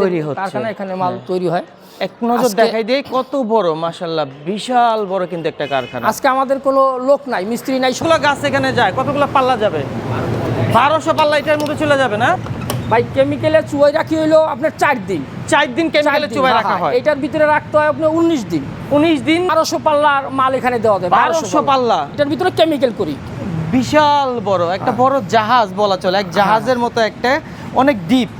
তৈরি হচ্ছে। কারখানা এখানে মাল তৈরি হয়। এক নজর দেখাই দিয়ে কত বড় মাশাল্লাহ বিশাল বড় কিন্তু একটা কারখানা। আজকে আমাদের কোনো লোক নাই মিস্ত্রি নাই। কতগুলো গাছ এখানে যায় কতগুলো পাল্লা যাবে? বারোশো পাল্লা এটার মধ্যে চলে যাবে না? ভাই কেমিক্যালে চুয়াই রাখি হইল আপনার চার দিন। চার দিন কেমিক্যালে চুবাই হ্যাঁ, রাখা হ্যাঁ। হয় এটার ভিতরে রাখতে হয় আপনার উনিশ দিন। উনিশ দিন? বারোশো পাল্লার মাল এখানে দেওয়া যায় বারোশো পাল্লা। এটার ভিতরে কেমিক্যাল করি। বিশাল বড় একটা বড় জাহাজ বলা চলে এক জাহাজের মতো একটা অনেক ডিপ।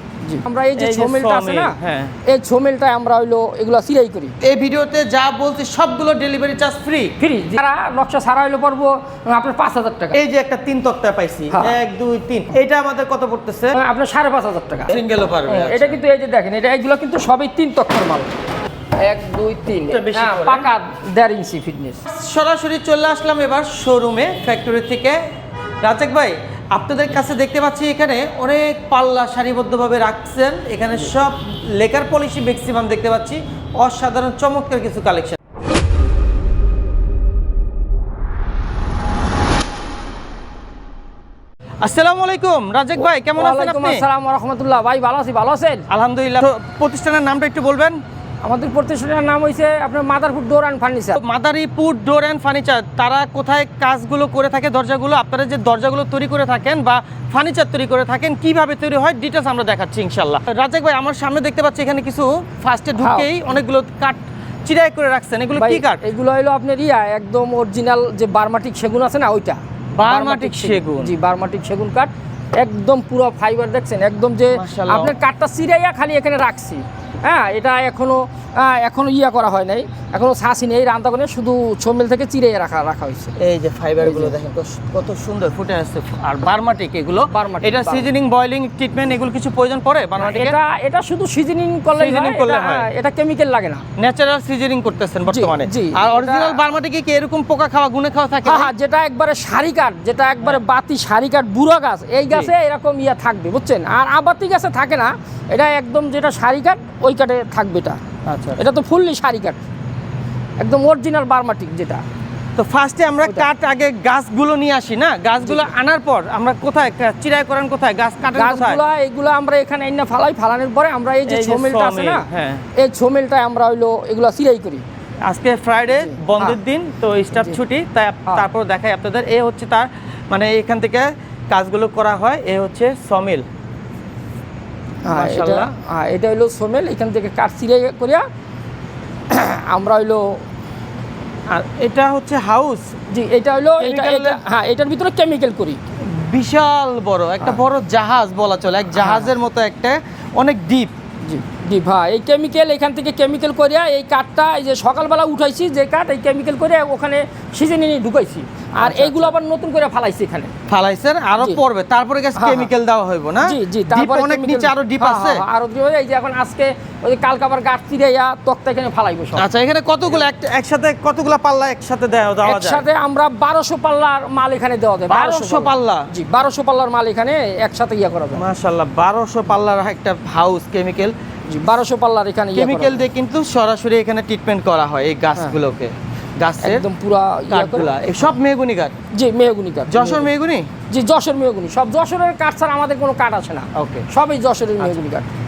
আমরা এই যে ছোমেলটা আছে না হ্যাঁ। এই ছোমেলটা আমরা হইল এগুলো সিলাই করি। এই ভিডিওতে যা বলছি সবগুলো ডেলিভারি চার্জ ফ্রি ফ্রি যারা নকশা সারা হইল পড়ব আপনার পাঁচ হাজার টাকা। এই যে একটা তিন তক্তা পাইছি। হ্যাঁ। এক দুই তিন। এটা আমাদের কত পড়তেছে? আপনার সাড়ে পাঁচ হাজার টাকা। সিঙ্গেলও পারবে হ্যাঁ, এটা কিন্তু এই যে দেখেন এটা এগুলো কিন্তু সবই তিন তক্কর মাল। এক দুই তিন। এটা বেশি হ্যাঁ, করে। পাকা দেড় ইঞ্চি ফিটনেস সরাসরি চলে আসলাম এবার শোরুমে ফ্যাক্টরি থেকে। রাজেক ভাই আপনাদের কাছে দেখতে পাচ্ছি এখানে অনেক পাল্লা সারিবদ্ধভাবে রাখছেন। এখানে সব লেকার পলিসি ম্যাক্সিমাম দেখতে পাচ্ছি। অসাধারণ চমৎকার কিছু কালেকশন আসসালামু আলাইকুম রাজাক ভাই কেমন আছেন আপনি? আসসালাম রহমতুল্লাহ। ভাই ভালো আছি ভালো আছেন? আলহামদুলিল্লাহ। প্রতিষ্ঠানের নামটা একটু বলবেন? আমাদের প্রতিষ্ঠানের নাম হয়েছে আপনার Madarpur door and furniture Madaripur door and furniture তারা কোথায় কাজগুলো করে থাকে দরজাগুলো আপনারা যে দরজাগুলো তৈরি করে থাকেন বা ফার্নিচার তৈরি করে থাকেন কীভাবে তৈরি হয় ডিটেলস আমরা দেখাচ্ছি ইনশাল্লাহ রাজাক ভাই আমার সামনে দেখতে পাচ্ছি এখানে কিছু ফার্স্টে ঢুকেই অনেকগুলো কাঠ চিরাই করে রাখছেন। এগুলো কি কাঠ? এগুলো হলো আপনার ইয়া একদম অরিজিনাল যে বারমাটিক সেগুন আছে না ওইটা। বারমাটিক সেগুন। জি বারমাটিক সেগুন কাঠ। একদম পুরো ফাইবার দেখছেন? একদম যে আপনার কাঠটা চিরাইয়া খালি এখানে রাখছি। হ্যাঁ এটা এখনও আহ, এখনও ইয়া করা হয় নাই। এখনও ছাসি নেই রান্না করে শুধু ছোমেল থেকে চিরাইয়া রাখা রাখা হয়েছে। এই যে ফাইবারগুলো দেখেন কত সুন্দর ফুটে আসছে আর বারমাটিক এগুলো বারমাটিক, এটা সিজনিং বয়লিং ট্রিটমেন্ট এগুলো কিছু প্রয়োজন পড়ে বারমাটিকের এটা এটা শুধু সিজনিং করলে Seasoning করলে হয়। এটা কেমিক্যাল লাগে না। ন্যাচারাল সিজনিং করতেছেন বর্তমানে। আর অরিজিনাল বারমাটিকে কি এরকম পোকা খাওয়া গুনে খাওয়া থাকে হ্যাঁ হ্যাঁ যেটা একবারে সারি কাঠ যেটা একবারে বাতি সারি কাঠ বুড়া গাছ এই গাছে এরকম ইয়া থাকবে বুঝছেন? আর আবাতি গাছে থাকে না এটা একদম যেটা সারি কাঠ ওই কাঠে থাকবে এটা। আচ্ছা। এটা তো ফুললি সারি কাঠ। একদম অরিজিনাল বার্মাটিক যেটা। তো ফার্স্টে আমরা কাঠ আগে গাছগুলো নিয়ে আসি না? গাছগুলো আনার পর আমরা কোথায় চিরাই করেন কোথায়? গাছ কোথায়? গাছগুলা এগুলো আমরা এখানে এনে ফালাই ফালানোর পরে আমরা এই যে ছোমেলটা আছে না হ্যাঁ। এই ছোমেলটা আমরা হইল এগুলো সিলাই করি। আজকে ফ্রাইডে বন্ধের। দিন তো স্টাফ ছুটি তাই। তারপর দেখাই আপনাদের। এ হচ্ছে তার মানে এখান থেকে কাজগুলো করা হয় এ হচ্ছে সমিল। এটা মাশাআল্লাহ। হ্যাঁ এটা হইল সোমেল এখান থেকে কাঠ সিলাই করিয়া আমরা হইল আর এটা হচ্ছে হাউস? জি এটা হইল এটা হ্যাঁ এটার ভিতরে কেমিক্যাল করি। বিশাল বড় একটা বড় জাহাজ বলা চলে এক জাহাজের মতো একটা অনেক ডিপ জি। জি এই কেমিক্যাল এখান থেকে কেমিক্যাল করিয়া এই কাঠটা এই যে সকালবেলা উঠাইছি যে কাঠ এই কেমিক্যাল করে ওখানে সিজনে নিয়ে ঢুকাইছি। আর আচ্ছা, এইগুলো আবার নতুন করে ফালাইছি এখানে। ফালাইছেন? আরও পড়বে। তারপরে গেছে হ্যাঁ, কেমিক্যাল দেওয়া হইব না? জি জি তারপরে অনেক নিচে আরও ডিপ হ্যাঁ, আছে। হ্যাঁ, হ্যাঁ, আরও আছে। এই যে এখন আজকে ওই কালকে আবার গাছ চিরাইয়া তক্তা এখানে ফালাইবো সব। আচ্ছা এখানে কতগুলো? একসাথে কতগুলো পাল্লা একসাথে দেওয়া দেওয়া যায়? একসাথে আমরা বারোশো পাল্লার মাল এখানে দেওয়া যায়। 1200 পাল্লা? জি বারোশো পাল্লার মাল এখানে একসাথে ইয়া করা যায়। মাশাআল্লাহ বারোশো পাল্লার একটা হাউস কেমিক্যাল বারোশো পাল্লার এখানে কেমিক্যাল দিয়ে কিন্তু সরাসরি এখানে ট্রিটমেন্ট করা হয় এই গাছগুলোকে। গাছের একদম পুরা ইয়া কাঠগুলা। সব মেহগুনি কাঠ? জি মেহগুনি কাঠ। যশোর মেহগুনি। জি যশোর মেহগুনি। সব যশোরের কাঠ ছাড়া আমাদের কোনো কাঠ আসে না। ওকে সবই যশোরের মেহগুনি কাঠ। আচ্ছা,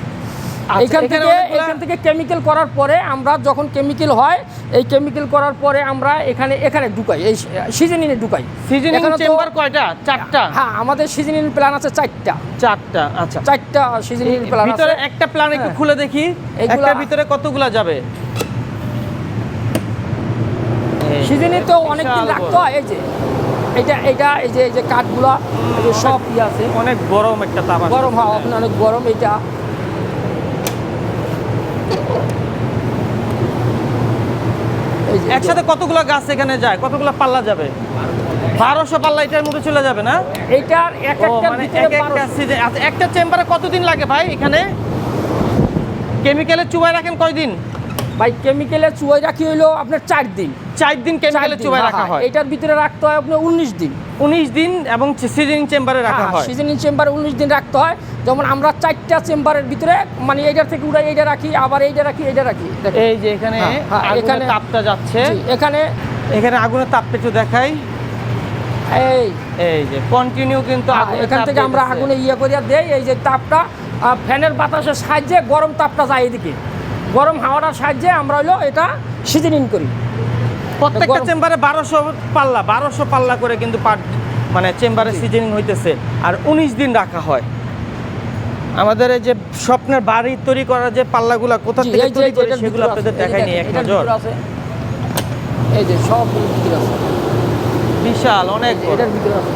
এখান থেকে এখান থেকে কেমিক্যাল করার পরে আমরা যখন কেমিক্যাল হয় এই কেমিক্যাল করার পরে আমরা এখানে এখানে ঢুকাই এই সিজনিনে ঢুকাই। সিজনিং চেম্বার কয়টা? চারটা? হ্যাঁ আমাদের সিজনিন প্ল্যান আছে চারটা। চারটা আচ্ছা। চারটা সিজনিন প্ল্যান আছে ভিতরে একটা প্ল্যান একটু হ্যাঁ। খুলে দেখি। এগুলা- ভিতরে কতগুলা যাবে? সিজনে তো অনেক দিন রাখতে হয় এই যে। এটা এটা এই যে এই যে কাঠগুলা সব ইয়ে আছে। অনেক গরম একটা তাপ গরম হাওয়া আপনার অনেক গরম এটা একসাথে কতগুলো গাছ এখানে যায়? কতগুলো পাল্লা যাবে? বারোশো পাল্লা এটার মধ্যে চলে যাবে না? এক একটার মানে একটা আচ্ছা, একটা চেম্বারে কতদিন লাগে ভাই এখানে? কেমিক্যালের চুবাই রাখেন কয়দিন? ভাই কেমিক্যালে চুয়াই রাখি হইল আপনার চার দিন। চার দিন কেমিক্যালে চুবাই হ্যাঁ, রাখা হ্যাঁ। হয়। এটার ভিতরে রাখতে হয় আপনার উনিশ দিন। উনিশ দিন এবং সিজনিং চেম্বারে রাখা হয় সিজনিং চেম্বারে উনিশ দিন রাখতে হয়। যেমন আমরা চারটা চেম্বারের ভিতরে মানে এইটার থেকে উড়াই এইটা রাখি আবার এইটা রাখি এইটা রাখি। এই যে এখানে হ্যাঁ, হ্যাঁ, এখানে- তাপটা যাচ্ছে। এখানে এখানে আগুনের তাপটা একটু দেখাই। এই। এই যে কন্টিনিউ কিন্তু হ্যাঁ, এখান থেকে আমরা আগুনে ইয়ে করিয়া দেই এই যে তাপটা ফ্যানের বাতাসের সাহায্যে গরম তাপটা যায় এদিকে। গরম হাওয়াটার সাহায্যে আমরা হলো এটা সিজনিং করি। প্রত্যেকটা চেম্বারে বারোশো পাল্লা বারোশো পাল্লা করে কিন্তু পার মানে চেম্বারে সিজনিং হইতেছে। আর উনিশ দিন রাখা হয়। আমাদের এই যে স্বপ্নের বাড়ি তৈরি করার যে পাল্লাগুলো কোথা থেকে তৈরি করে সেগুলো আপনাদের যে দেখায়নি এক নজর। এই যে সব বিশাল অনেক এটার ভিতরে আছে।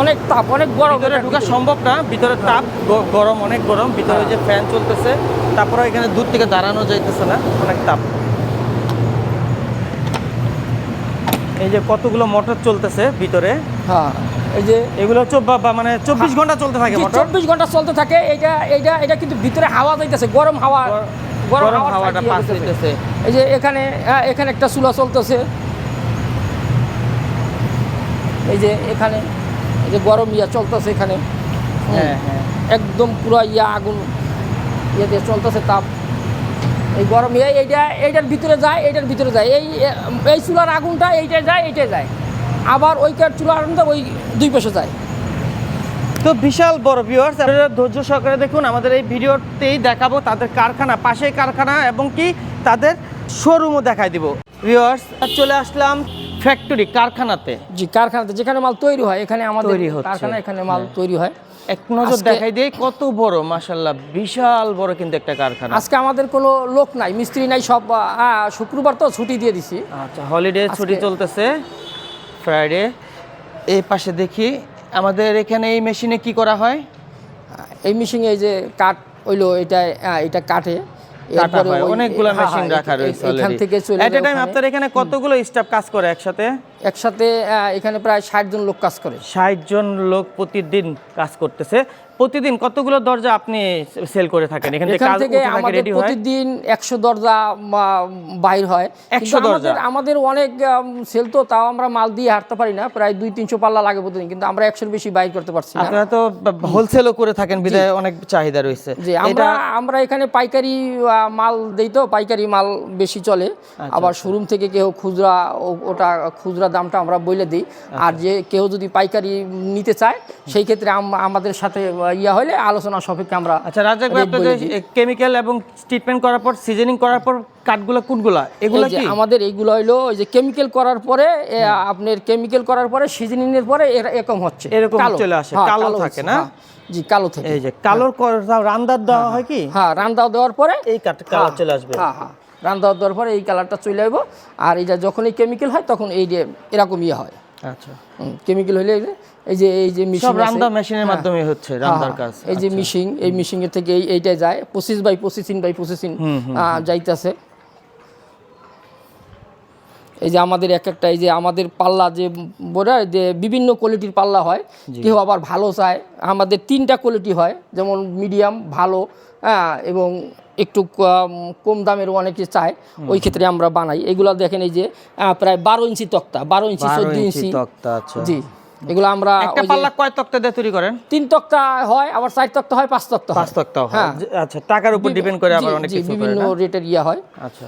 অনেক তাপ অনেক গরম ভিতরে ঢোকা সম্ভব না ভিতরে তাপ গরম অনেক গরম ভিতরে হ্যাঁ। যে ফ্যান চলতেছে তারপরে এখানে দূর থেকে দাঁড়ানো যাইতেছে না অনেক তাপ। এই যে কতগুলো মোটর চলতেছে ভিতরে হ্যাঁ। এই যে এগুলো মানে চব্বিশ ঘণ্টা চলতে থাকে চব্বিশ ঘণ্টা চলতে থাকে এটা এটা এটা কিন্তু ভিতরে হাওয়া যাইতেছে গরম হাওয়া গরম হাওয়াটা হাওয়াটা পাস হইতেছে। এই যে এখানে হ্যাঁ, এখানে একটা চুলা চলতেছে। এই যে এখানে যে গরম ইয়া চলতেছে এখানে। হ্যাঁ হ্যাঁ। একদম পুরো ইয়া আগুন ইয়ে দিয়ে চলতেছে তাপ। এই গরম ইয়ে এইটা এইটার ভিতরে যায় এইটার ভিতরে যায়। এই এই চুলার আগুনটা এইটায় যায় এইটায় যায়। আবার ওইটার চুলার আগুনটা ওই দুই পাশে যায়। তো বিশাল বড় ভিউয়ার্স আপনারা ধৈর্য সহকারে দেখুন আমাদের এই ভিডিওতেই দেখাবো তাদের কারখানা পাশেই কারখানা এবং কি তাদের শোরুমও দেখাই দিব। ভিউয়ার্স চলে আসলাম ফ্যাক্টরি কারখানাতে? জি কারখানাতে যেখানে মাল তৈরি হয় এখানে আমাদের। কারখানা এখানে মাল। তৈরি হয়। এক নজর দেখাই দিয়ে কত বড় মাশাল্লাহ বিশাল বড় কিন্তু একটা কারখানা। আজকে আমাদের কোনো লোক নাই মিস্ত্রি নাই সব শুক্রবার তো ছুটি দিয়ে দিছি। আচ্ছা হলিডে ছুটি চলতেছে ফ্রাইডে এই পাশে দেখি আমাদের এখানে এই মেশিনে কি করা হয়? এই মেশিনে এই যে কাঠ হইল এটা এটা কাটে কাটা হয়। অনেকগুলো মেশিন রাখা রয়েছে এখান থেকে চলে এট এ টাইম আপনার এখানে কতগুলো স্টাফ কাজ করে একসাথে? একসাথে এখানে প্রায় ষাট জন লোক কাজ করে। ষাট জন লোক প্রতিদিন কাজ করতেছে। প্রতিদিন কতগুলো দরজা আপনি সেল করে থাকেন? এখান থেকে থেকে আমাদের প্রতিদিন একশো দরজা বাইর হয়। 100 কিন্তু আমাদের দরজা? আমাদের অনেক সেল তো তাও আমরা মাল দিয়ে হাঁটতে পারি না। প্রায় দুই তিনশো পাল্লা লাগে প্রতিদিন কিন্তু আমরা একশোর বেশি বাইর করতে পারছি না। আপনারা তো হোলসেলও করে থাকেন বিদায় অনেক চাহিদা রয়েছে। যে আমরা আমরা এখানে পাইকারি মাল দেই তো পাইকারি মাল বেশি চলে। আচ্ছা, আবার শোরুম থেকে কেউ খুচরা ওটা খুচরা দামটা আমরা বলে দিই। আচ্ছা। আর যে কেউ যদি পাইকারি নিতে চায় সেই ক্ষেত্রে আমাদের সাথে ইয়া হলে আলোচনা সাপেক্ষে আমরা আচ্ছা রাজাক ভাই আপনাদের কেমিক্যাল এবং ট্রিটমেন্ট করার পর সিজনিং করার পর কাঠগুলো কোনগুলা? এগুলো কি? আমাদের এইগুলো হলো ওই যে কেমিক্যাল করার পরে আপনার কেমিক্যাল করার পরে সিজনিং এর পরে এরা এরকম হচ্ছে। এরকম কালো। চলে আসে, হ্যাঁ, কালো থাকে না? হ্যাঁ। জি কালো থাকে। এই যে কালোর রান্দার দেওয়া হয় কি? হ্যাঁ রান্দা দেওয়ার পরে এই কাঠ কালার চলে আসবে। হ্যাঁ হ্যাঁ। রান্দা দেওয়ার পরে এই কালারটা চলে আসব। আর এটা যখনই কেমিক্যাল হয় তখন এই যে এরকম ইয়ে হয়। আচ্ছা। কেমিক্যাল হলে এই যে- এই যে এই যে মেশিন সব রান্দা মেশিনের মাধ্যমে হচ্ছে রান্দার কাজ। এই যে মিশিং এই মিশিং এর থেকে এই এইটাই যায়। পঁচিশ বাই পঁচিশ বাই পঁচিশ যাইতেছে। এই যে আমাদের এক একটা এই যে আমাদের পাল্লা যে বোরা যে বিভিন্ন কোয়ালিটির পাল্লা হয় কেউ আবার ভালো চায়। আমাদের তিনটা কোয়ালিটি হয় যেমন মিডিয়াম ভালো হ্যাঁ এবং একটু কম দামের অনেকে চায় ওই ক্ষেত্রে আমরা বানাই। এগুলো দেখেন এই যে প্রায় বারো ইঞ্চি তক্তা বারো ইঞ্চি চোদ্দ ইঞ্চি তক্তা আচ্ছা। জি এগুলো আমরা একটা পাল্লা কয় তক্তা দিয়ে তৈরি করেন? তিন তক্তা হয় আবার চার তক্তা হয় পাঁচ তক্তা পাঁচ তক্তা হয়। হ্যাঁ। আচ্ছা টাকার উপর ডিপেন্ড করে আবার অনেক কিছু বিভিন্ন রেটের ইয়া হয়। আচ্ছা।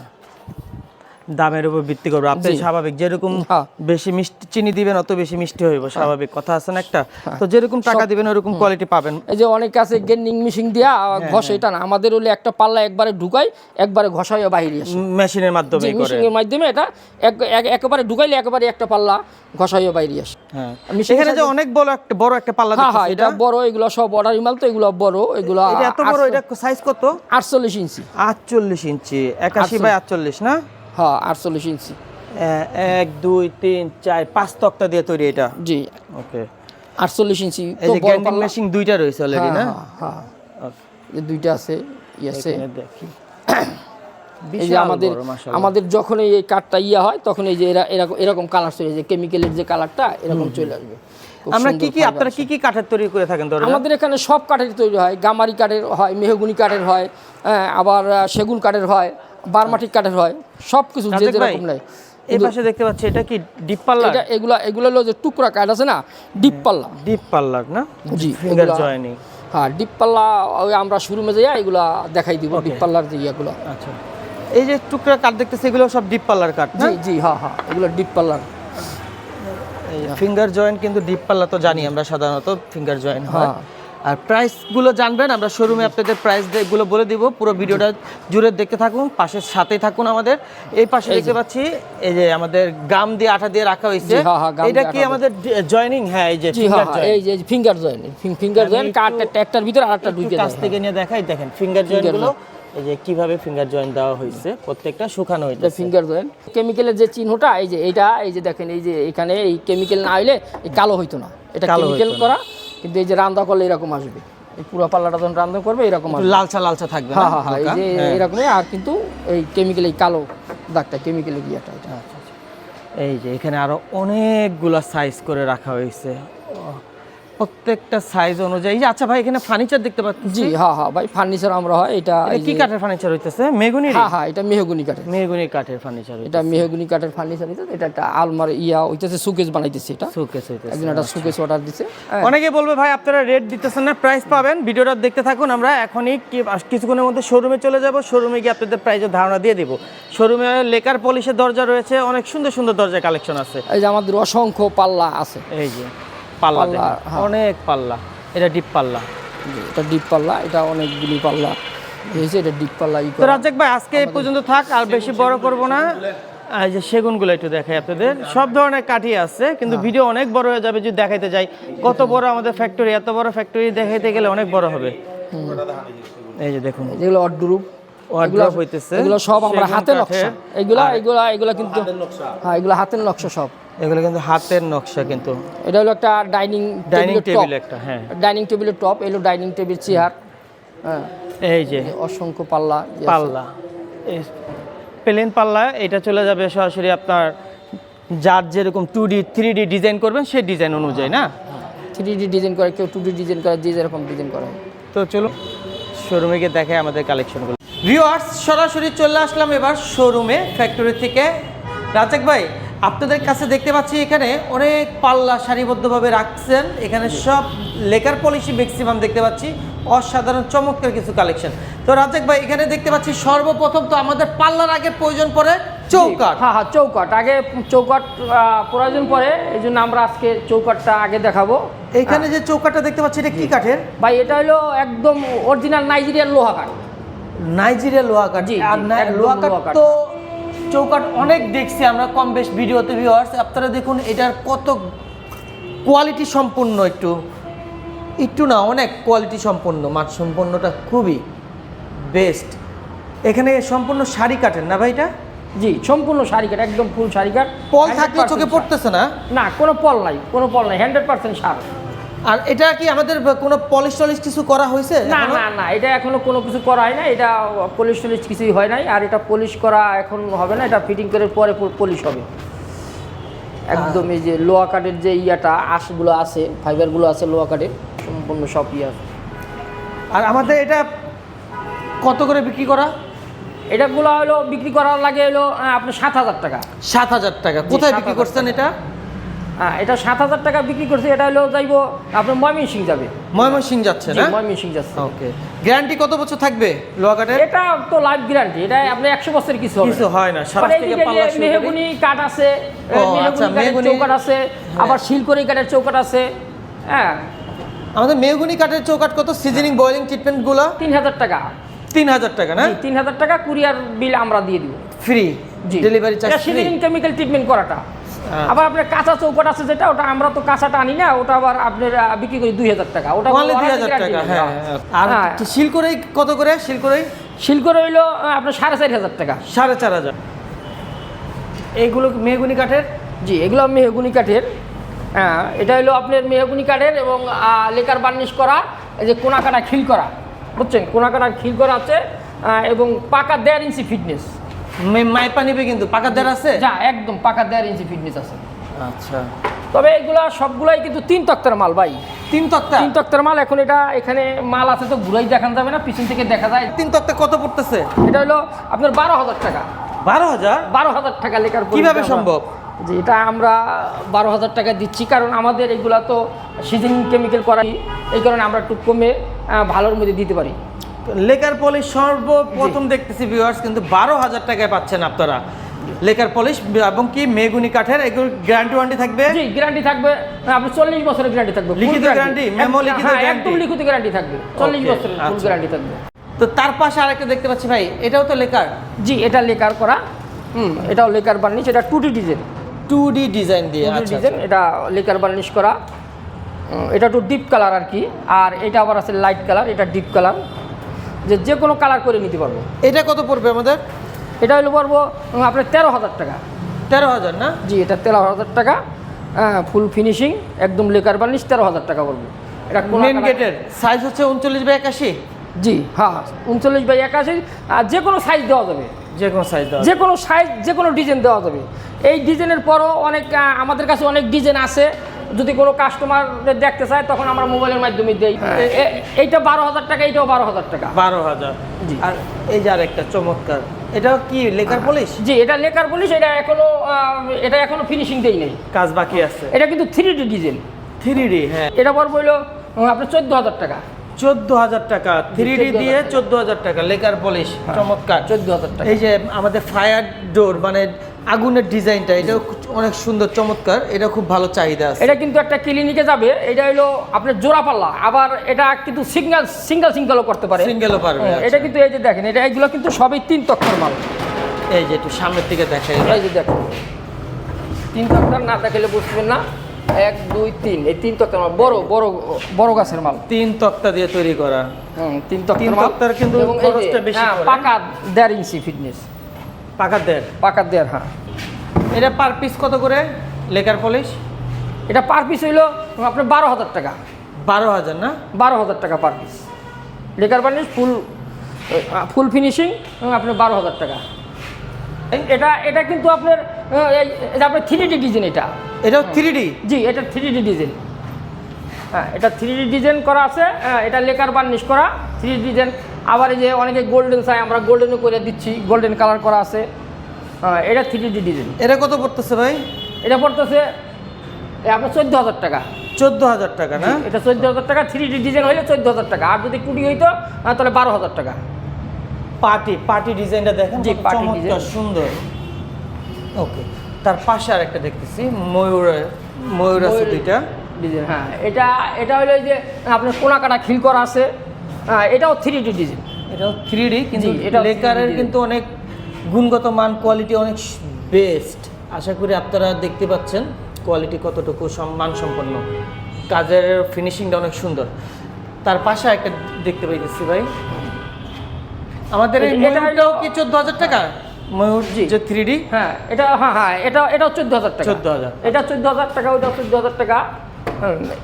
দামের উপর ভিত্তি করবে। আপনি স্বাভাবিক যেরকম হ্যাঁ। বেশি মিষ্টি চিনি দিবেন অত বেশি মিষ্টি হইব স্বাভাবিক কথা আছে না একটা? তো যেরকম টাকা দিবেন ওরকম কোয়ালিটি পাবেন। এই যে অনেক আছে গেন্ডিং মেশিন দিয়া হ্যাঁ, ঘষে এটা না। আমাদের হলে একটা পাল্লা একবারে ঢুকাই একবারে ঘষাইয়া বাইরে আসে। মেশিনের মাধ্যমে করে। মেশিনের মাধ্যমে এটা এক- এক- একেবারে ঢুকাইলে একেবারে একটা পাল্লা ঘষাইয়া বাইরে আসে। হ্যাঁ। এখানে যে অনেক বড় একটা বড় একটা পাল্লা হ্যাঁ হ্যাঁ এটা বড় এগুলো সব অর্ডার মাল তো এগুলো বড় এগুলো এটা এত বড় এটা সাইজ কত? আটচল্লিশ ইঞ্চি। আটচল্লিশ ইঞ্চি। একাশি বাই আটচল্লিশ না? হ্যাঁ আটচল্লিশ ইঞ্চি। এক দুই তিন চার পাঁচ তক্তা দিয়ে তৈরি এটা? জি। ওকে। আটচল্লিশ ইঞ্চি। যে মেশিন দুইটা রয়েছে অলরেডি না? হ্যাঁ, হ্যাঁ, হ্যাঁ। এই দুইটা আছে ই দেখি। এই যে আমাদের আমাদের যখন এই কাঠটা ইয়া হয় তখন এই যে এরা এরকম এরকম কালার চলে যায় কেমিক্যালের যে কালারটা এরকম চলে আসবে। আমরা কি কি আপনারা কি কি কাঠের তৈরি করে থাকেন দরজা আমাদের এখানে সব কাঠের তৈরি হয় গামারি কাঠের হয় মেহগুনি কাঠের হয় হ্যাঁ, আবার সেগুন কাঠের হয়। বারমাটিক কাঠের হয় সব কিছু যে যেরকম নেয়। এই পাশে দেখতে পাচ্ছি এটা কি ডিপ পাল্লার? এটা এগুলা এগুলো হলো যে টুকরা কাঠ আছে না ডিপ পাল্লা। ডিপ পাল্লার না? জি, ফিঙ্গার জয়েনিং হ্যাঁ ডিপ পাল্লা ওই আমরা শোরুমে যাই এগুলা দেখাই দিব ডিপ পাল্লার যে ইয়েগুলো। আচ্ছা। এই যে টুকরা কাঠ দেখতেছি এগুলো সব ডিপ পাল্লার কাঠ জি জি হ্যাঁ হ্যাঁ এগুলো ডিপ পাল্লার ফিঙ্গার জয়েন্ট কিন্তু ডিপ পাল্লা তো জানি আমরা সাধারণত ফিঙ্গার জয়েন্ট হয়। হ্যাঁ। আর প্রাইসগুলো জানবেন আমরা শোরুমে আপনাদের প্রাইসগুলো বলে দিব। পুরো ভিডিওটা জুড়ে দেখতে থাকুন পাশের সাথেই থাকুন আমাদের। এই পাশে দেখতে পাচ্ছি এই যে আমাদের গাম দিয়ে আঠা দিয়ে রাখা হয়েছে। হ্যাঁ, হ্যাঁ, এটা কি আমাদের জয়নিং হ্যাঁ এই যে হ্যাঁ হ্যাঁ, এই যে ফিঙ্গার জয়েন ফিঙ্গার জয়েন কাঠটা একটার ভিতরে আরেকটা ঢুকে কাছ থেকে নিয়ে দেখাই। দেখেন ফিঙ্গার জয়েন্টগুলো এই যে কীভাবে ফিঙ্গার জয়েন্ট দেওয়া হয়েছে প্রত্যেকটা শুকানো হয়েছে ফিঙ্গার জয়েন কেমিক্যালের যে চিহ্নটা এই যে এটা এই যে দেখেন এই যে এখানে এই কেমিক্যাল না হইলে কালো হইতো না। এটা কালো কেমিক্যাল করা কিন্তু এই যে রান্না করলে এরকম আসবে। এই পুরো পাল্লাটা যখন রান্না করবে এরকম আসবে। লালচা লালচা থাকবে না? হ্যাঁ হ্যাঁ হ্যাঁ এই যে হ্যাঁ। এরকমই আর কিন্তু এই কেমিক্যাল এই কালো দাগটা কেমিক্যাল ইয়েটা এটা। এই যে এখানে আরও অনেকগুলা সাইজ করে রাখা হয়েছে। প্রত্যেকটা সাইজ অনুযায়ী। আচ্ছা ভাই এখানে ফার্নিচার দেখতে পাচ্ছি। জি হ্যাঁ হ্যাঁ ভাই ফার্নিচার আমরা হয় এটা কি কাঠের ফার্নিচার হইতেছে? মেগুনি হ্যাঁ হ্যাঁ এটা মেহগুনি কাঠের। মেগুনি কাঠের ফার্নিচার এটা মেহগুনি কাঠের ফার্নিচার এটা একটা আলমার ইয়া হইতেছে সুকেস বানাইতেছে এটা। শোকেস হইতেছে একজন একটা সুকেস অর্ডার দিছে। হ্যাঁ। অনেকে বলবে ভাই আপনারা রেট দিতেছেন না প্রাইস পাবেন। ভিডিওটা দেখতে থাকুন আমরা এখনই কিছুক্ষণের মধ্যে শোরুমে চলে যাব। শোরুমে গিয়ে আপনাদের প্রাইসের ধারণা দিয়ে দিব। শোরুমে লেকার পলিশের দরজা রয়েছে অনেক সুন্দর সুন্দর দরজা কালেকশন আছে। এই যে আমাদের অসংখ্য পাল্লা আছে। এই যে। পাল্লা হ্যাঁ। অনেক পাল্লা। এটা ডিপ পাল্লা। এটা ডিপ পাল্লা এটা অনেকগুলি পাল্লা। এই এটা ডিপ পাল্লা তো করা। রাজ্জাক ভাই আজকে এই পর্যন্ত থাক আর বেশি বড় করব না। এই যে সেগুনগুলো একটু দেখাই আপনাদের। সব ধরনের কাঠি আছে কিন্তু হ্যাঁ। ভিডিও অনেক বড় হয়ে যাবে যদি দেখাইতে যাই। কত বড় আমাদের ফ্যাক্টরি এত বড় ফ্যাক্টরি দেখাইতে গেলে অনেক বড় হবে। এই যে দেখুন। যেগুলো অড্রুপ ওয়ার্ড্রপ হইতেছে। এগুলো সব আমরা হাতে নকশা। এগুলা এগুলা এগুলা কিন্তু হ্যাঁ এগুলো হাতের নকশা সব। এগুলো কিন্তু হাতের নকশা কিন্তু। এটা হলো একটা ডাইনিং ডাইনিং টেবিল একটা হ্যাঁ। ডাইনিং টেবিলের টপ এলো ডাইনিং টেবিল চেয়ার। হ্যাঁ। এই যে। অসংখ্য পাল্লা। পাল্লা। প্লেন পাল্লা এটা চলে যাবে সরাসরি আপনার যার যেরকম two D three D design করবেন সেই ডিজাইন অনুযায়ী না? থ্রি ডি ডিজাইন করে কেউ টু ডি ডিজাইন করে যে যেরকম ডিজাইন করে। তো চলো শোরুমে গিয়ে দেখে আমাদের কালেকশনগুলো ভিউয়ার্স সরাসরি চলে আসলাম এবার শোরুমে ফ্যাক্টরি থেকে। রাজাক ভাই আপনাদের কাছে দেখতে পাচ্ছি এখানে অনেক পাল্লা সারিবদ্ধভাবে রাখছেন। এখানে সব লেকার পলিসি ম্যাক্সিমাম দেখতে পাচ্ছি। অসাধারণ চমৎকার কিছু কালেকশন তো রাজাক ভাই এখানে দেখতে পাচ্ছি সর্বপ্রথম তো আমাদের পাল্লার আগে প্রয়োজন পড়ে চৌকাঠ। হ্যাঁ হ্যাঁ চৌকাট আগে চৌকাট প্রয়োজন পড়ে এই জন্য আমরা আজকে চৌকাটটা আগে দেখাবো। এইখানে যে চৌকাঠটা দেখতে পাচ্ছি এটা কি কাঠের? ভাই এটা হলো একদম অরিজিনাল নাইজেরিয়ার লোহা কাঠ। নাইজেরিয়া লোহা কাঠ। জি, আর লোহা কাঠ। তো চৌকাঠ অনেক দেখছি আমরা কম বেশ ভিডিওতে ভিউয়ার্স আপনারা দেখুন এটার কত কোয়ালিটি সম্পূর্ণ একটু। একটু না অনেক কোয়ালিটি সম্পন্ন মাছ সম্পন্নটা খুবই বেস্ট এখানে সম্পূর্ণ শাড়ি কাটেন না ভাই এটা জি সম্পূর্ণ শাড়ি কাঠ একদম ফুল শাড়ি কাট। পল থাকলে চোখে পড়তেছে না? না কোনো পল নাই কোনো পল নাই হান্ড্রেড পার্সেন্ট সার আর এটা কি আমাদের কোনো পলিশ টলিশ কিছু করা হয়েছে না? না না এটা এখনও কোনো কিছু করা হয় না এটা পলিশ টলিশ কিছুই হয় নাই। আর এটা পলিশ করা এখন হবে না এটা ফিটিং করে পরে পলিশ হবে। একদম এই যে লোয়া কাঠের যে ইয়াটা আঁশগুলো আছে ফাইবারগুলো আছে লোয়া কাঠের সম্পূর্ণ সব ইয়ে। আর আমাদের এটা কত করে বিক্রি করা? এটাগুলো হলো বিক্রি করার লাগে হলো আপনার সাত হাজার টাকা। সাত হাজার টাকা। কোথায় বিক্রি করছেন এটা? হ্যাঁ এটা সাত হাজার টাকা বিক্রি করছে এটা হলো যাইবো আপনার ময়মনসিং যাবে। ময়মনসিং যাচ্ছে না? ময়মনসিং যাচ্ছে। ওকে। গ্যারান্টি কত বছর থাকবে এটা তো লাইফ গ্যারান্টি এটা আপনি একশো বছরের কিছু কিছু হয় না সারা মানে থেকে পাল্লা মেহগুনি কাঠ আছে মেহগুনি আচ্ছা, চৌকাঠ আছে আবার শিলকড়ি কাঠের চৌকাঠ আছে হ্যাঁ। আমাদের মেহগুনি কাঠের চৌকাঠ কত? সিজনিং বয়েলিং ট্রিটমেন্টগুলো? তিন হাজার টাকা। তিন হাজার টাকা না? তিন হাজার টাকা কুরিয়ার বিল আমরা দিয়ে দিব। Free delivery charge sealing chemical treatment করাটা। আবার আপনার কাঁচা চৌকাঠ আছে যেটা ওটা আমরা তো কাঁচাটা আনি না ওটা আবার আপনার বিক্রি করি দুই হাজার টাকা। ওটা দুই হাজার টাকা guarantee হ্যাঁ আর হ্যাঁ। শিলকড়াই কত করে? শিলকড়াই? শিলকড়ি হইল আপনার সাড়ে চার হাজার টাকা। সাড়ে চার হাজার। এইগুলো মেহগুনি কাঠের? জি এগুলো মেহগুনি কাঠের। হ্যাঁ এটা হলো আপনার মেহগুনি কাঠের এবং লেকার বার্নিশ করা এই যে কোনা কাটা খিল করা বুঝছেন? কোনা কাটা খিল করা আছে এবং পাকা দেড় ইঞ্চি ফিটনেস মাইপা নিবে কিন্তু পাকা দেড় আছে? যা একদম পাকা দেড় ইঞ্চি ফিটনেস আছে। আচ্ছা। তবে এগুলা সবগুলাই কিন্তু তিন তক্তার মাল ভাই। তিন তক্তা? তিন তক্তার মাল এখন এটা এখানে মাল আছে তো ঘুরাই দেখানো যাবে না পিছন থেকে দেখা যায়। তিন তক্তা কত পড়তেছে? এটা হলো আপনার বারো হাজার টাকা। বারো হাজার? বারো হাজার টাকা লেখার কীভাবে সম্ভব? যে এটা আমরা বারো হাজার টাকা দিচ্ছি কারণ আমাদের এগুলা তো সিজনিং কেমিক্যাল করাই এই কারণে আমরা একটু কমে ভালোর মধ্যে দিতে পারি। লেকার পলিশ সর্বপ্রথম দেখতেছি ভিউয়ার্স কিন্তু বারো হাজার টাকায় পাচ্ছেন আপনারা। লেকার পলিশ এবং কি মেগুনি কাঠের এগুলো গ্যারান্টি ওয়ারেন্টি থাকবে? জি গ্যারান্টি থাকবে। আহ, আপনার চল্লিশ বছরের গ্যারান্টি থাকবে লিখিত memo এক- লিখিত হ্যাঁ, guarantee? একদম লিখিত গ্যারান্টি থাকবে চল্লিশ Okay, বছরের ফুল আচ্ছা। গ্যারান্টি থাকবে। তো তার পাশে আরেকটা দেখতে পাচ্ছি ভাই এটাও তো লেকার? জি এটা লেকার করা। হুম এটাও লেকার বার্নিশ এটা two D design two D design দিয়ে আচ্ছা ডিজাইন এটা লেকার বার্নিশ করা। এটা একটু ডিপ কালার আর কি আর এটা আবার আছে লাইট কালার এটা ডিপ কালার যে যে কোনো কালার করে নিতে পারব। এটা কত পড়বে আমাদের? এটা হলো উম, আপনার তেরো হাজার টাকা। তেরো হাজার না? জি এটা তেরো হাজার টাকা। ফুল ফিনিশিং একদম লেকার বার্নিশ তেরো হাজার টাকা পড়বে। এটা মেন গেটের সাইজ হচ্ছে উনচল্লিশ বাই একাশি? জি হ্যাঁ উনচল্লিশ বাই একাশি আর যে কোনো সাইজ দেওয়া যাবে। যে কোনো সাইজ যে কোনো সাইজ যে কোনো ডিজাইন দেওয়া যাবে। এই ডিজাইনের পরও অনেক আমাদের কাছে অনেক ডিজাইন আছে। যদি কোনো কাস্টমার দেখতে চায় তখন আমরা মোবাইলের মাধ্যমে দিই। এ- এইটা বারো হাজার টাকা এইটাও বারো হাজার টাকা। বারো হাজার। আর এই যে আরেকটা চমৎকার। এটা কি লেকার পলিশ জি এটা লেকার পুলিশ এটা এখনও এটা এখনও ফিনিশিং দেই নাই। কাজ বাকি আছে। এটা কিন্তু three D design. Three D হ্যাঁ। এটা হলো আহ, আপনার চোদ্দ হাজার টাকা। চোদ্দ হাজার টাকা থ্রি ডি দিয়ে চোদ্দ হাজার টাকা লেকার পলিশ চমৎকার। চোদ্দ হাজার টাকা। এই যে আমাদের ফায়ার ডোর মানে আগুনের ডিজাইনটা এটাও অনেক সুন্দর চমৎকার এটা খুব ভালো চাহিদা আছে। এটা কিন্তু একটা ক্লিনিকে যাবে এটা হলো আপনার জোড়া পাল্লা আবার এটা কিন্তু সিঙ্গেল সিঙ্গেল সিঙ্গেলও করতে পারে। সিঙ্গেলও পারবে হ্যাঁ, আচ্ছা। এটা কিন্তু এই যে দেখেন এটা এগুলো কিন্তু সবই তিন তক্ষর মাল। এই যে একটু সামনের দিকে দেখাই। এই যে দেখেন তিন তক্তার না দেখালে বুঝবেন না এক দুই তিন এই তিন তক্তার মাল বড় বড় বড় গাছের মাল। তিন তক্তা দিয়ে তৈরি করা। হুম, তিন তক্তার তিন মাল। তক্তার কিন্তু এবং হ্যাঁ, পাকা দেড় ইঞ্চি ফিটনেস পাকা দেড় পাকা দেড় হ্যাঁ। এটা পার পিস কত করে লেকার পলিশ এটা পার পিস হইল আপনার বারো হাজার টাকা। বারো হাজার না? বারো হাজার টাকা per piece lacquer varnish full full finishing আপনার বারো হাজার টাকা। এটা এটা কিন্তু আপনার এই- এটা আপনার থ্রি ডি ডিজাইন এটা। এটাও থ্রি ডি জি এটা থ্রি ডি ডিজাইন হ্যাঁ এটা থ্রি ডি ডিজাইন করা আছে হ্যাঁ, এটা লেকার বার্নিশ করা থ্রি ডিজাইন আবার এই যে অনেকে গোল্ডেন চাই আমরা গোল্ডেনও করে দিচ্ছি গোল্ডেন কালার করা আছে। এটা থ্রি ডি ডিজাইন এটা কত পড়তেছে ভাই? এটা পড়তেছে আপনার চোদ্দ হাজার টাকা। চোদ্দ হাজার টাকা না? এটা চোদ্দ হাজার টাকা থ্রি ডি ডিজাইন হইলে চোদ্দ হাজার টাকা। আর যদি টুডি হইতো তাহলে বারো হাজার টাকা। পার্টি পার্টি ডিজাইনটা দেখেন জি, পার্টি design। সুন্দর। ওকে তার পাশে আর একটা দেখতেছি ময়ূর ময়ূর আছে দুইটা। ডিজাইন হ্যাঁ। এটা এটা হলো যে আপনার কোনা কাটা খিল করা আছে। এটাও থ্রি ডি ডিজাইন এটাও থ্রি ডি কিন্তু জি, এটাও 3D লেকারের কিন্তু অনেক গুণগত মান কোয়ালিটি অনেক বেস্ট আশা করি আপনারা দেখতে পাচ্ছেন কোয়ালিটি কতটুকু সম- মানসম্পন্ন। কাজের ফিনিশিংটা অনেক সুন্দর। তার পাশে একটা দেখতে পাইতেছি ভাই। আমাদের এই ময়ূরটাও কি চোদ্দ হাজার টাকা? ময়ূর জি। যে থ্রি ডি হ্যাঁ এটা হ্যাঁ হ্যাঁ এটা এটা চোদ্দ হাজার টাকা। 14,000 এটা চোদ্দ হাজার টাকা ওইটাও চোদ্দ হাজার টাকা।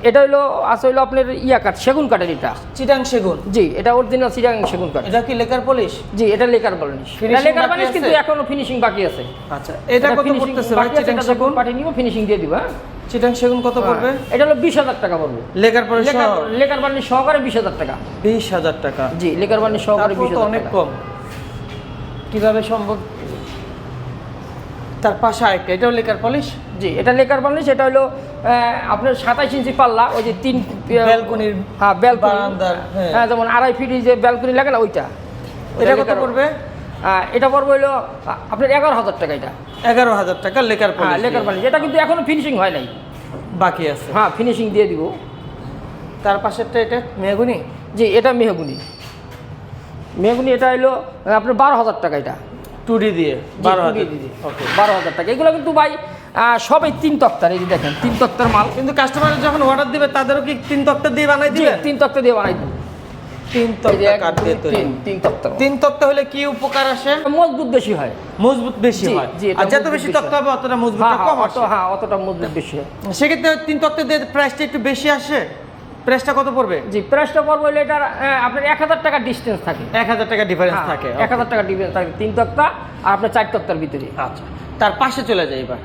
এটা হলো আছে হলো আপনার ইয়া কাঠ সেগুন কাঠের এটা। চিটাং সেগুন? জি এটা অরিজিনাল চিটাং সেগুন কাঠ। এটা কি লেকার পলিশ? জি এটা লেকার Finishing লেকার বার্নিশ কিন্তু? এখনও ফিনিশিং বাকি আছে। আচ্ছা এটা কত পড়তেছে ভাই চিটাং সেগুন? পাঠিয়ে নিব ফিনিশিং দিয়ে দিব হ্যাঁ। চিটাং সেগুন কত পড়বে? এটা হলো বিশ হাজার টাকা পড়বে। লেকার পলিশ লেকার বার্নিশ সহকারে বিশ হাজার টাকা। বিশ হাজার টাকা। জি লেকার বার্নিশ সহকারে বিশ তো হাজার অনেক কম। কীভাবে সম্ভব? তার পাশে আরেকটা এটাও লেকার পলিশ? জি এটা লেকার বার্নিশ এটা হলো আপনার সাতাইশ ইঞ্চি পাল্লা ওই যে তিন ব্যালকনির হ্যাঁ ব্যালকনি। হ্যাঁ। হ্যাঁ যেমন আড়াই ফিট যে ব্যালকনি লাগে না ওইটা। এটা কত পড়বে? এটা পড়বে হলো আপনার এগারো হাজার টাকা এটা। এগারো হাজার টাকা লেকার হ্যাঁ লেকার বার্নিশ এটা কিন্তু এখনও ফিনিশিং হয় নাই। বাকি আছে। হ্যাঁ ফিনিশিং দিয়ে দিব। তার পাশেরটা এটা মেহগুনি? জি এটা মেহগুনি। মেহগুনি এটা হলো আপনার বারো হাজার টাকা এটা। টু ডি দিয়ে বারো হাজার। ওকে বারো হাজার টাকা। এগুলো কিন্তু ভাই সবই তিন তক্তার এই যে দেখেন তিন তক্তার মাল। কিন্তু কাস্টমার যখন অর্ডার দিবে তাদেরও কি তিন তক্তা দিয়ে বানাই দিবে? তিন তক্তা দিয়ে বানাই দিব। তিন তক্তা কাঠ দিয়ে তৈরি। তিন তিন তক্তা তিন তক্তা হলে কি উপকার আসে? মজবুত বেশি হয়। মজবুত বেশি হয়। আর যত বেশি বেশি তক্তা হবে অতটা কম আসে। হ্যাঁ অতটা মজবুত বেশি হয়। সেক্ষেত্রে তিন তক্তা দিয়ে প্রাইসটা একটু বেশি আসে? প্রাইসটা কত পড়বে? জি প্রাইসটা পড়ব হলে এটার আপনার এক হাজার টাকা ডিস্টেন্স থাকে। এক হাজার টাকা ডিফারেন্স হ্যাঁ, থাকে এক হাজার টাকা ডিফারেন্স থাকে তিন তক্তা আর আপনার চার তক্তার ভিতরে। আচ্ছা তার পাশে চলে যাই এবার।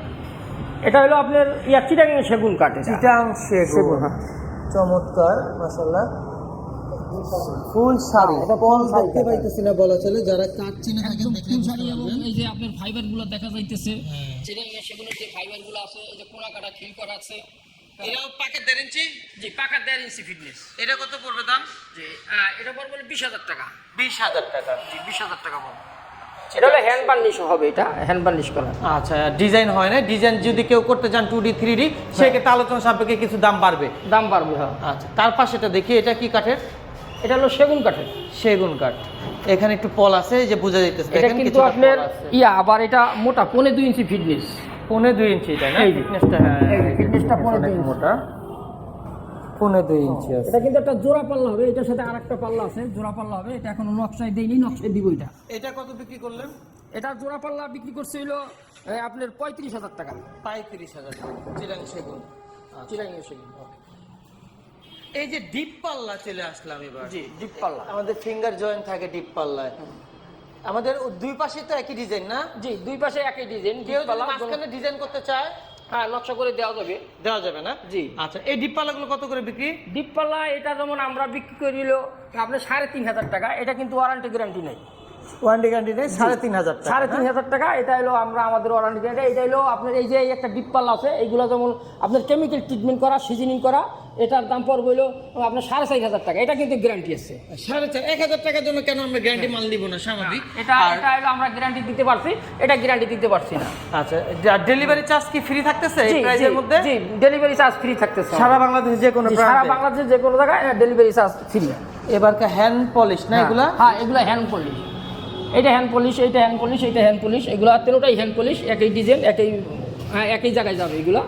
এটা হলো আপনার ইয়া চিটাং সেগুন কাঠ এটা। চিটাং সেগুন, হ্যাঁ। চমৎকার মাশাআল্লাহ। ফুল শাড়ি এটা ফুল শাড়ি দেখতে পাইতেছি না বলা চলে যারা কাঠ চিনে থাকেন দেখলে শাড়ি এবং এই যে আপনার ফাইবারগুলো দেখা যাইতেছে চিটাং সেগুনের যে ফাইবারগুলো আছে এই যে কোনা কাটা খিল করা আছে। এরাও প্যাকেট দেড় ইঞ্চি? জি পাকা দেড় ইঞ্চি ফিটনেস এটা কত পড়বে দাম? জি এটা পড়বে বিশ হাজার টাকা। বিশ হাজার টাকা। জি বিশ হাজার টাকা পড়বে। এটা হলো হ্যান্ড বার্নিশ হবে এটা হ্যান্ড বার্নিশ করা। আচ্ছা ডিজাইন হয় না ডিজাইন যদি কেউ করতে চান টু ডি থ্রি ডি সেক্ষেত্রে আলোচনা সাপেক্ষে কিছু দাম বাড়বে। দাম বাড়বে হ্যাঁ। আচ্ছা তার পাশে এটা দেখি এটা কি কাঠের? এটা হলো সেগুন কাঠের। সেগুন কাঠ। এখানে একটু পল আছে যে বোঝা যাইতেছে এটা কিন্তু আপনার ইয়া আবার এটা মোটা পৌনে দুই ইঞ্চি ফিটনেস পৌনে দুই ইঞ্চি তাই না? ফিটনেসটা হ্যাঁ ফিটনেসটা পৌনে দুই। মোটা পৌনে দুই ইঞ্চি আছে। এটা কিন্তু একটা জোড়া পাল্লা হবে এটার সাথে আরেকটা পাল্লা আছে জোড়া পাল্লা হবে এটা এখনও নকশায় দেয়নি নকশায় দিব এটা। এটা কত বিক্রি করলেন? এটা জোড়া পাল্লা বিক্রি করছে হলো আপনার পঁয়ত্রিশ হাজার টাকা। পঁয়ত্রিশ হাজার টাকা চিরাং সেগুন। চিরাঙ্গি সেগুন। এই যে ডিপ পাল্লা চলে আসলাম এবার। জি ডিপ পাল্লা। আমাদের ফিঙ্গার জয়েন্ট থাকে ডিপ পাল্লায়। আমাদের দুই পাশে তো একই ডিজাইন না? জি দুই পাশে একই ডিজাইন কেউ মাঝখানে ডিজাইন করতে চায় হ্যাঁ নকশা করে দেওয়া যাবে। দেওয়া যাবে না? জি। আচ্ছা এই ডিপ পাল্লাগুলো কত করে বিক্রি? ডিপ পাল্লা এটা যেমন আমরা বিক্রি করিল আপনার সাড়ে তিন হাজার টাকা এটা কিন্তু ওয়ারেন্টি গ্যারান্টি নেই। ওয়ারেন্টি গ্যারান্টি নেই সাড়ে তিন হাজার সাড়ে তিন হাজার টাকা এটা হলো আমরা আমাদের ওয়ারান্টি গ্যারান্টি এটা হলো আপনার এই যে একটা ডিপ পাল্লা আছে এইগুলো যেমন আপনার কেমিক্যাল ট্রিটমেন্ট করা সিজনিং করা এটার দাম পড়বে হলো আপনার সাড়ে চার হাজার টাকা এটা কিন্তু গ্যারান্টি আছে। সাড়ে চার এক হাজার টাকার জন্য কেন আমরা গ্যারান্টি মাল দিব না স্বাভাবিক? এটা এটা হলো আমরা গ্যারান্টি দিতে পারছি এটা গ্যারান্টি দিতে পারছি না। আচ্ছা ডেলিভারি চার্জ কি ফ্রি থাকতেছে এই প্রাইসের মধ্যে? জি ডেলিভারি চার্জ ফ্রি থাকতেছে সারা বাংলাদেশে যে কোনো সারা বাংলাদেশে যে কোনো জায়গায় ডেলিভারি চার্জ ফ্রি এবারকার হ্যান্ড পলিশ না এগুলা? হ্যাঁ এগুলো হ্যান্ড পলিশ এটা হ্যান্ড পলিশ এইটা হ্যান্ড পলিশ এইটা হ্যান্ড পলিশ এগুলো তেরোটাই হ্যান্ড পলিশ একই ডিজাইন একই হ্যাঁ, একই জায়গায় যাবে এগুলো।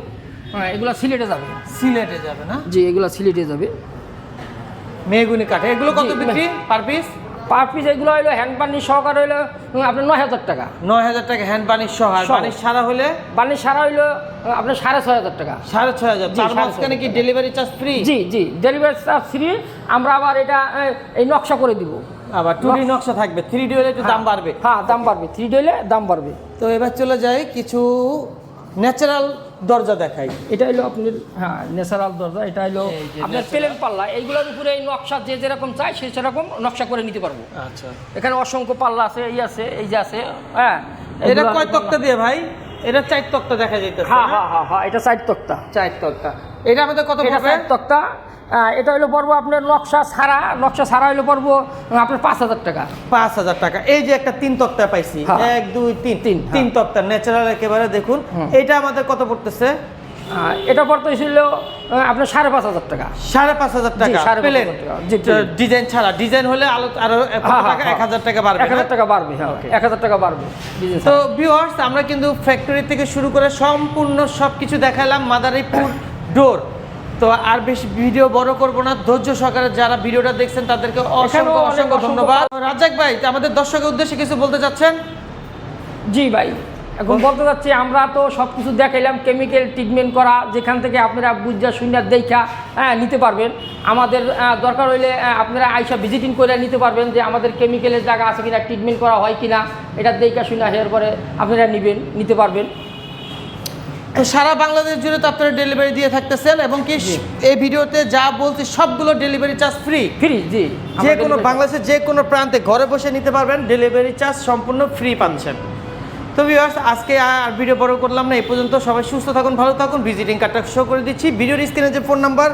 হ্যাঁ এগুলো সিলেটে যাবে। সিলেটে যাবে না? জি এগুলো সিলেটে যাবে। মেহগুনি কাঠে এগুলো কত বিক্রি পার পিস পার পিস এগুলো হলো হ্যান্ড বার্নিশ সহকারে হলো উম, আপনার নয় হাজার টাকা। নয় হাজার টাকা হ্যান্ড বানিশ সহ। আর সহ। বানিশ ছাড়া হলে? বার্নিশ সারা হইল আপনার সাড়ে ছয় হাজার টাকা। সাড়ে ছয় হাজার। তার মাঝখানে কি ডেলিভারি চার্জ ফ্রি জি জি ডেলিভারি চার্জ ফ্রি আমরা আবার এটা এই নকশা করে দিব। আবার টু ডি নকশা থাকবে থ্রি ডি হলে একটু দাম বাড়বে। হ্যাঁ দাম বাড়বে থ্রি ডেলে দাম বাড়বে। তো এবার চলে যাই কিছু ন্যাচারাল দরজা দেখাই। এটা হলো আপনার হ্যাঁ ন্যাচারাল দরজা এটা হলো আপনার প্লেন পাল্লা এইগুলোর উপরে এই নকশা যে যেরকম চাই সে সেরকম নকশা করে নিতে পারব। আচ্ছা। এখানে অসংখ্য পাল্লা আছে এই আছে এই যে আছে হ্যাঁ এটা কয় তক্তা দিয়ে ভাই? এটা চার তক্তা দেখা যাইতেছে হ্যাঁ হ্যাঁ হ্যাঁ হ্যাঁ এটা সাইড তক্তা। চার তক্তা। এটা আমাদের কত তক্তা এটা হলো পড়ব আপনার নকশা ছাড়া নকশা ছাড়া হলো পড়ব আপনার পাঁচ হাজার টাকা। পাঁচ হাজার টাকা। এই যে একটা তিন তক্তা পাইছি। হ্যাঁ। এক দুই তিন। তিন, তিন তক্তা ন্যাচারাল একেবারে দেখুন। এটা আমাদের কত পড়তেছে? এটা পড়তে ছিল আপনার সাড়ে পাঁচ হাজার টাকা। সাড়ে পাঁচ হাজার টাকা। পেলেন। ডিজাইন ছাড়া। ডিজাইন হলে আলো আরও হ্যাঁ, হ্যাঁ, এক হাজার টাকা বাড়বে এক হাজার টাকা বাড়বে হ্যাঁ এক হাজার টাকা বাড়বে তো ভিউয়ার্স আমরা কিন্তু ফ্যাক্টরি থেকে শুরু করে সম্পূর্ণ সব কিছু দেখালাম মাদারীপুর ডোর তো আর বেশি ভিডিও বড় করব না। ধৈর্য সহকারে যারা ভিডিওটা দেখছেন তাদেরকে অসংখ্য অসংখ্য ধন্যবাদ। রাজাক ভাই আমাদের দর্শকের উদ্দেশ্যে কিছু বলতে চাচ্ছেন? জি ভাই এখন বলতে চাচ্ছি আমরা তো সব কিছু দেখাইলাম কেমিক্যাল ট্রিটমেন্ট করা যেখান থেকে আপনারা বুঝা শূন্য দেখা হ্যাঁ নিতে পারবেন। আমাদের দরকার হইলে আপনারা আইসা ভিজিটিং করে নিতে পারবেন যে আমাদের কেমিক্যালের জায়গা আছে কিনা ট্রিটমেন্ট করা হয় কিনা এটা দেখা শুনে হেয়ার পরে আপনারা নেবেন নিতে পারবেন। তো সারা বাংলাদেশ জুড়ে তো আপনারা ডেলিভারি দিয়ে থাকতেছেন এবং কি এই ভিডিওতে যা বলছি সবগুলো ডেলিভারি চার্জ ফ্রি ফ্রি জি। যে কোনো বাংলাদেশের যে কোনো প্রান্তে ঘরে বসে নিতে পারবেন ডেলিভারি চার্জ সম্পূর্ণ ফ্রি পাচ্ছেন। তো ভিউয়ার্স আজকে আর ভিডিও বড় করলাম না এই পর্যন্ত সবাই সুস্থ থাকুন ভালো থাকুন ভিজিটিং কার্ডটা শো করে দিচ্ছি। ভিডিওর স্ক্রিনে যে ফোন নাম্বার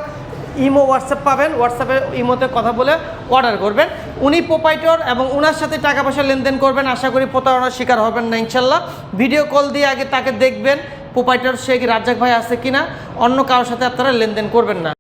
ইমো হোয়াটসঅ্যাপ পাবেন হোয়াটসঅ্যাপে ইমোতে কথা বলে অর্ডার করবেন। উনি প্রোপাইটর এবং ওনার সাথে টাকা পয়সা লেনদেন করবেন আশা করি প্রতারণার শিকার হবেন না ইনশাল্লাহ। ভিডিও কল দিয়ে আগে তাকে দেখবেন প্রোপাইটর কি রাজ্জাক ভাই আছে কিনা? অন্য কারোর সাথে আপনারা লেনদেন করবেন না।